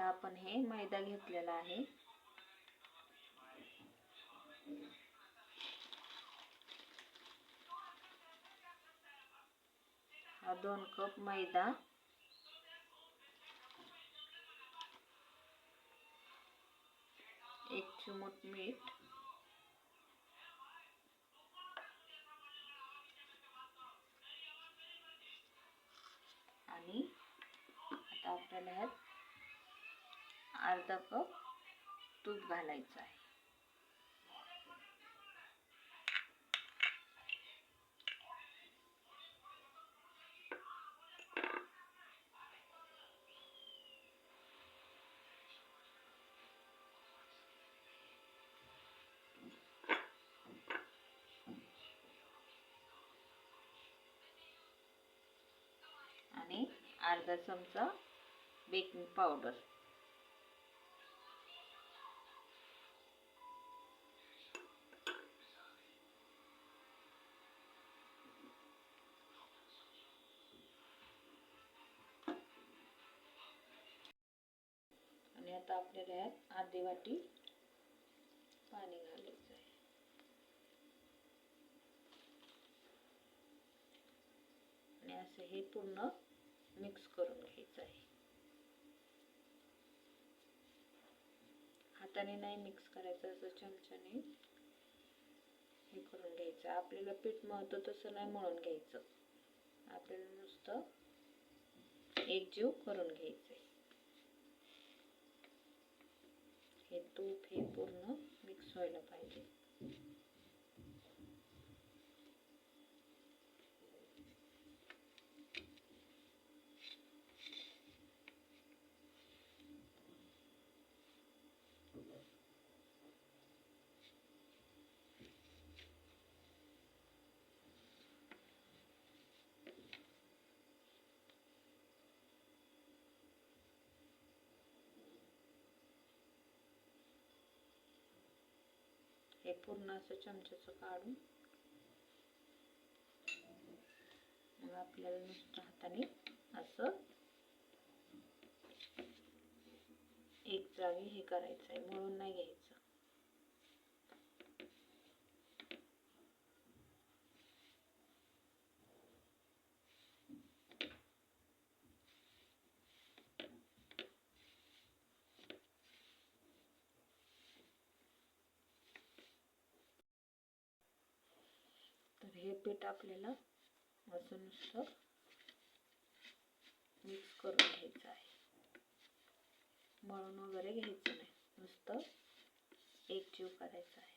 आता आपण हे मैदा घेतलेला आहे. हा दोन कप मैदा. एक चिमूट मीठ. आणि आता आपल्याला ह्यात अर्धा कप तूप घालायचं आहे. आणि अर्धा चमचा बेकिंग पावडर. अर्धी वाटी पाणी घालायचं आहे. आणि असं हे पूर्ण मिक्स करून घ्यायचं आहे. हाताने नाही मिक्स करायचं असं चमच्याने हे करून घ्यायचं. आपल्याला पीठ मळतं तसं नाही मळून घ्यायचं. आपल्याला नुसतं एकजीव करून घ्यायचं आहे. हे तूप हे पूर्ण मिक्स व्हायला हे पूर्ण असं चमच्याचं काढून मग आपल्याला नुसतं हाताने असं एक जागी हे करायचं आहे म्हणून नाही घ्यायचं. हे पीठ आपल्याला असं नुसतं मिक्स करून घ्यायचं आहे. मळून वगैरे घ्यायचं नाही. नुसतं एकजीव करायचं आहे.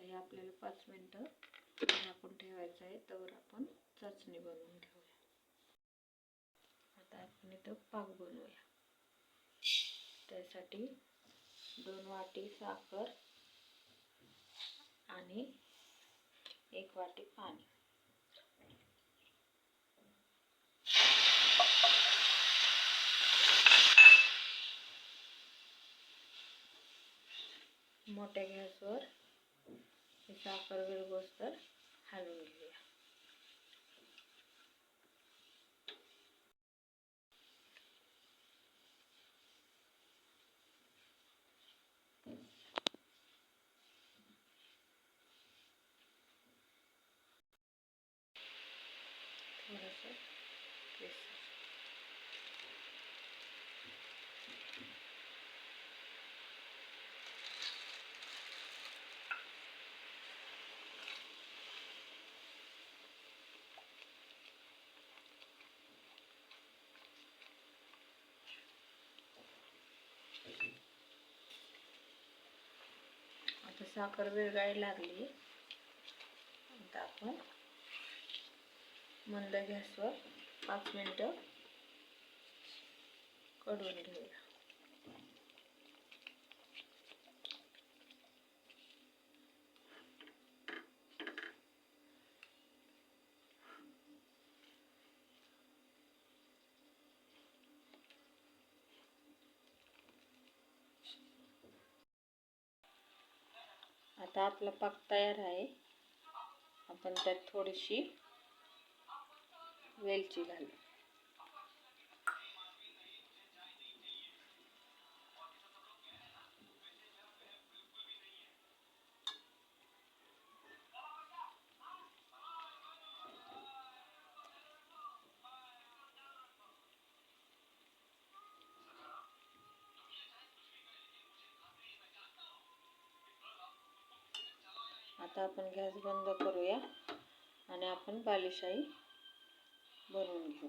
आता हे आपल्याला पाच मिनटं झाकून ठेवायचं आहे. तर आपण चाचणी बनवून घेऊया. आता आपण इथं पाक बनवूया. त्यासाठी दोन वाटी साखर आणि एक वाटी पाणी. मोठ्या गॅसवर हे साखर तर हलवून घेऊया. थोडंसं केसर आता साखर विरघळायला लागली. आता आपण मंद गॅसवर पाच मिनटं कडून घेऊया. आता आपला पाक तयार आहे. आपण त्यात थोडीशी वेलची घालू. आता आपण गॅस बंद करूया आणि आपण बालुशाही बनवून घेऊ.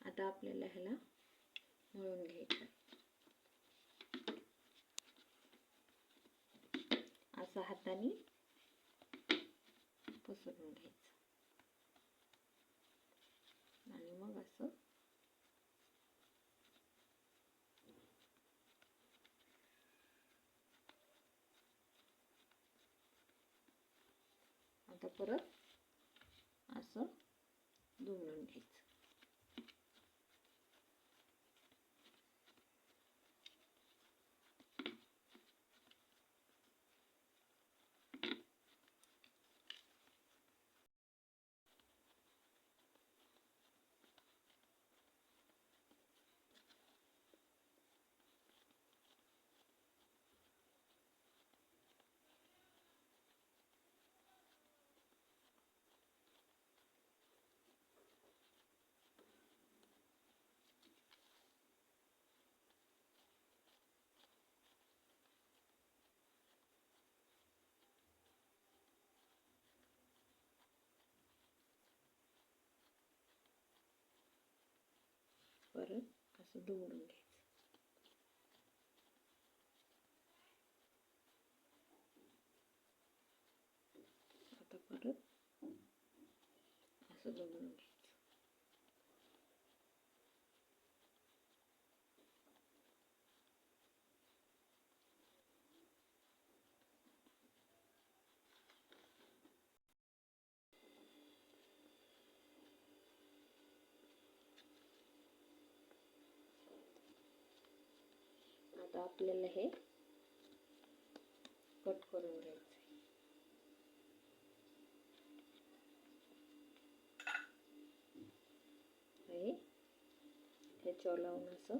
आता आपल्याला ह्याला मळून घ्यायचं असं हाताने पसरून घ्यायचं आणि मग असं आता परत असं दुमडून घ्यायचं. परत असं दुमडून घ्यायचं आता परत असं दुमडून घ्यायचं आता आपल्याला हे कट करून घ्यायचं हे ह्याच्यावर लावून असं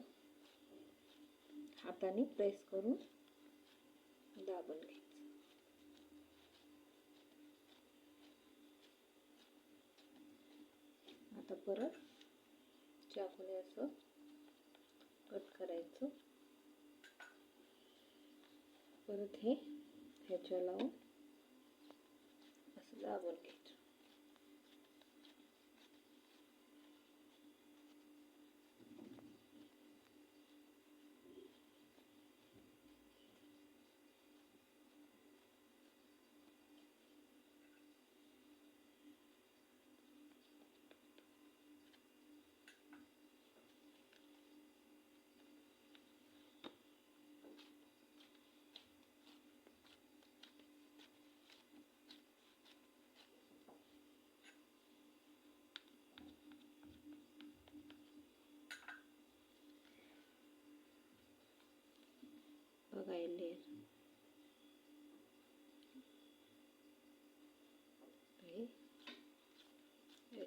हाताने प्रेस करून दाबून घ्यायचं. आता परत चाकूने असं कट करायचं परत हे ह्याच्या लावून असं दाबून घ्यायचं బాగా వెళ్ళారు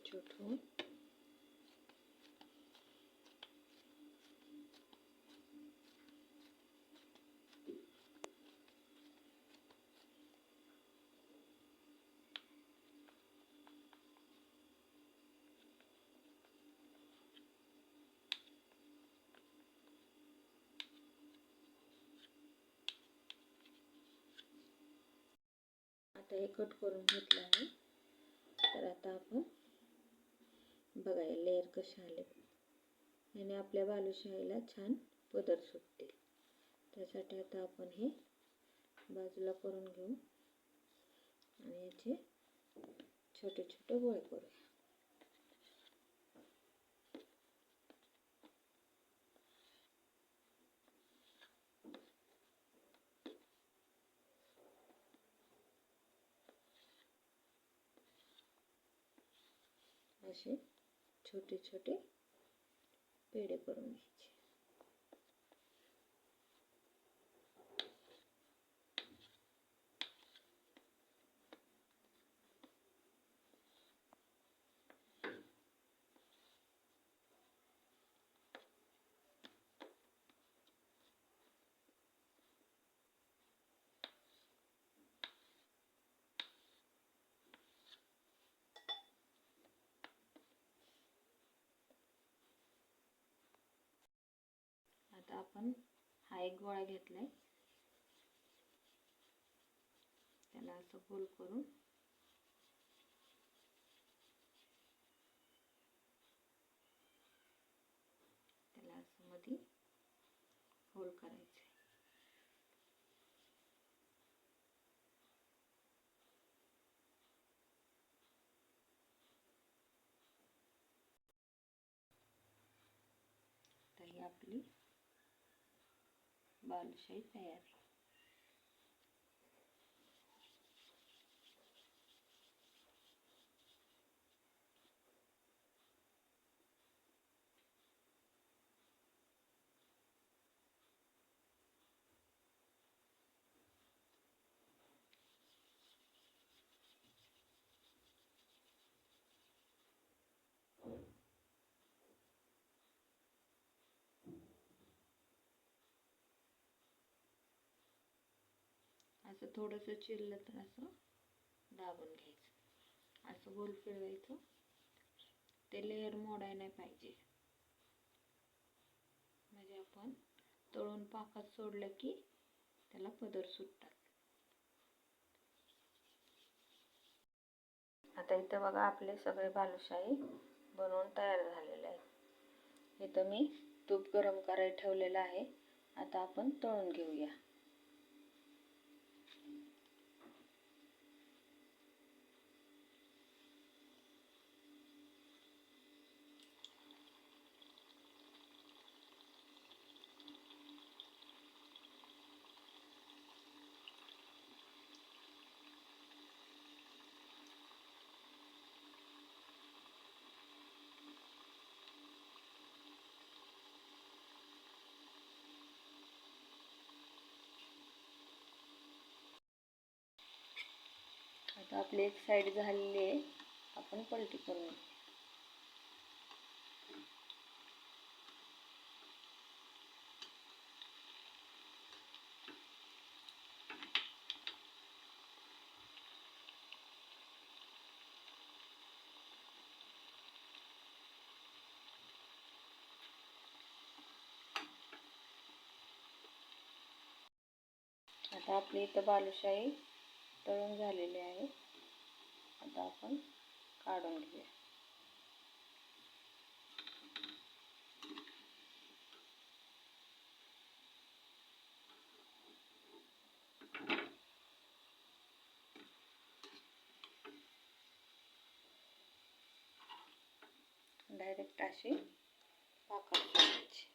చూడు कट करून घेतलं आहे तर आता आपण बघायला लेअर कसे आले. आणि आपल्या बालुशाहीला छान पदर सुटतील. त्यासाठी आता आपण हे बाजूला करून घेऊ. आणि याचे छोटे छोटे गोळे करू असे छोटे छोटे पेढे करून घ्यायचे. आता आपण हा एक गोळा घेतलाय. त्याला असं गोल करून त्याला असं मध्ये होल करायचे तर ही आपली बालुशाही तयार आहे असं थोडंसं चिरलं तर असं दाबून घ्यायचं. असं गोल फिरवायचं. ते लेअर मोडाय नाही पाहिजे. म्हणजे आपण तळून पाकात सोडलं की त्याला पदर सुटतात. आता इथं बघा आपले सगळे बालुशाही बनवून तयार झालेले आहेत. इथं मी तूप गरम करायला ठेवलेलं आहे. आता आपण तळून घेऊया. आता आपली एक साईड झालेली आहे. आपण पलटी करून आता आपली इथं बालुशाही तळून झालेली आहे. आता आपण काढून घेऊया. डायरेक्ट अशी पाकात सोडायची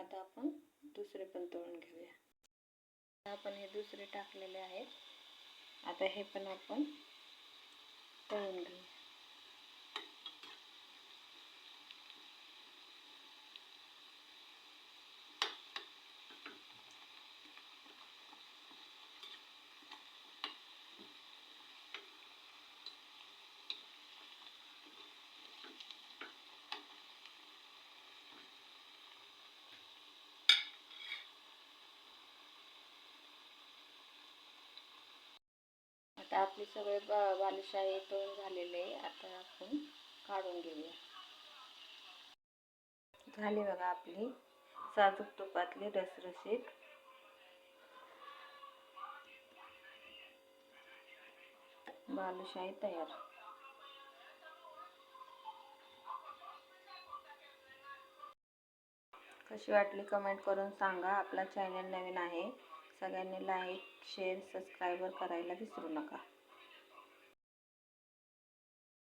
आता आपण दुसरे पण तळून घेऊया. आता आपण हे दुसरे टाकलेले आहेत. आता हे पण आपण तळून घेऊया आपले सगळे बा बालुशाही तळून झालेले आहे. आता आपण काढून घेऊया. झाली बघा आपली साजूक तुपातली रसरशीत. बालुशाही तयार. कशी वाटली कमेंट करून सांगा. आपला चॅनल नवीन आहे. सगळ्यांनी लाईक शेअर सबस्क्राईबर करायला विसरू नका.